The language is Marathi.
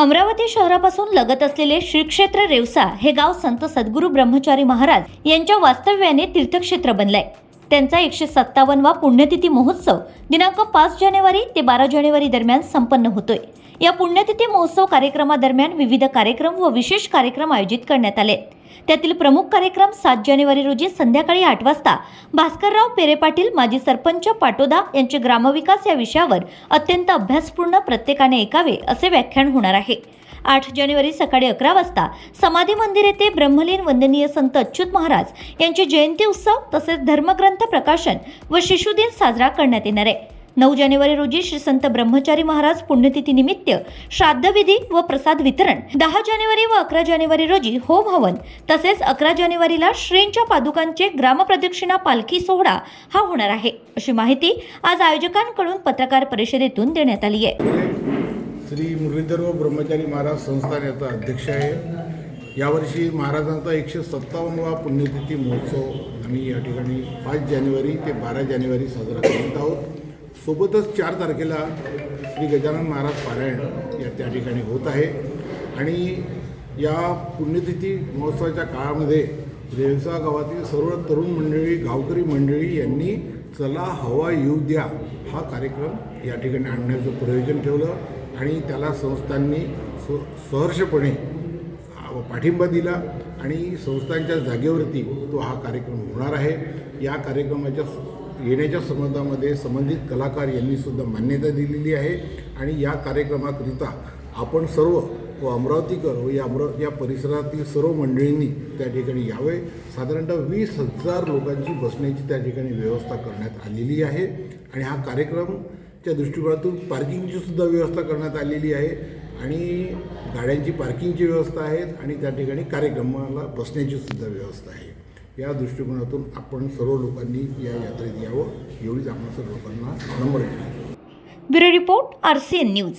अमरावती शहरापासून लगत असलेले श्री क्षेत्र रेवसा हे गाव संत सद्गुरू ब्रह्मचारी महाराज यांच्या वास्तव्याने तीर्थक्षेत्र बनलंय. त्यांचा एकशे सत्तावन्नवा पुण्यतिथी महोत्सव दिनांक पाच जानेवारी ते बारा जानेवारी दरम्यान संपन्न होतोय. या पुण्यतिथी महोत्सव कार्यक्रमादरम्यान विविध कार्यक्रम व विशेष कार्यक्रम आयोजित करण्यात आले. त्यातील प्रमुख कार्यक्रम सात जानेवारी रोजी संध्याकाळी आठ वाजता भास्करराव पेरे पाटील माजी सरपंच पाटोदा यांचे ग्रामविकास या विषयावर अत्यंत अभ्यासपूर्ण प्रत्येकाने ऐकावे असे व्याख्यान होणार आहे. आठ जानेवारी सकाळी अकरा वाजता समाधी मंदिर येथे ब्रह्मलीन वंदनीय संत अच्युत महाराज यांचे जयंती उत्सव तसेच धर्मग्रंथ प्रकाशन व शिशुदिन साजरा करण्यात येणार आहे. नऊ जानेवारी रोजी श्री संत ब्रह्मचारी महाराज पुण्यतिथीनिमित्त श्राद्धविधी व प्रसाद वितरण. दहा जानेवारी व अकरा जानेवारी रोजी होम हवन तसेच अकरा जानेवारीला श्रींच्या पादुकांचे ग्रामप्रदक्षिणा पालखी सोहळा हा होणार आहे. अशी माहिती आज आयोजकांकडून पत्रकार परिषदेतून देण्यात आली आहे. श्री मुरलीधर व ब्रह्मचारी महाराज संस्थान याचा अध्यक्ष आहे. यावर्षी महाराजांचा एकशे सत्तावन्नवा पुण्यतिथी महोत्सव आम्ही या ठिकाणी पाच जानेवारी ते बारा जानेवारी साजरा करत आहोत. सोबतच चार तारखेला श्री गजानन महाराज पारायण या त्या ठिकाणी होत आहे. आणि या पुण्यतिथी महोत्सवाच्या काळामध्ये रेवसा गावातील सर्व तरुण मंडळी गावकरी मंडळी यांनी चला हवा येऊ द्या हा कार्यक्रम या ठिकाणी आणण्याचं प्रयोजन ठेवलं आणि त्याला संस्थांनी स सहर्षपणे पाठिंबा दिला आणि संस्थांच्या जागेवरती तो हा कार्यक्रम होणार आहे. या कार्यक्रमाच्या येण्याच्या संबंधामध्ये संबंधित कलाकार यांनीसुद्धा मान्यता दिलेली आहे. आणि या कार्यक्रमाकरिता आपण सर्व व अमरावतीकर व या अमराव या परिसरातील सर्व मंडळींनी त्या ठिकाणी यावे. साधारणतः वीस हजार लोकांची बसण्याची त्या ठिकाणी व्यवस्था करण्यात आलेली आहे. आणि हा कार्यक्रमच्या दृष्टिकोनातून पार्किंगची सुद्धा व्यवस्था करण्यात आलेली आहे. आणि गाड्यांची पार्किंगची व्यवस्था आहे. आणि त्या ठिकाणी कार्यक्रमाला बसण्याची सुद्धा व्यवस्था आहे. या दृष्टिकोनातून आपण सर्व लोकांनी या यात्रेत यावं एवढीच आपण सर्व लोकांना नम्र bureau report R C N news.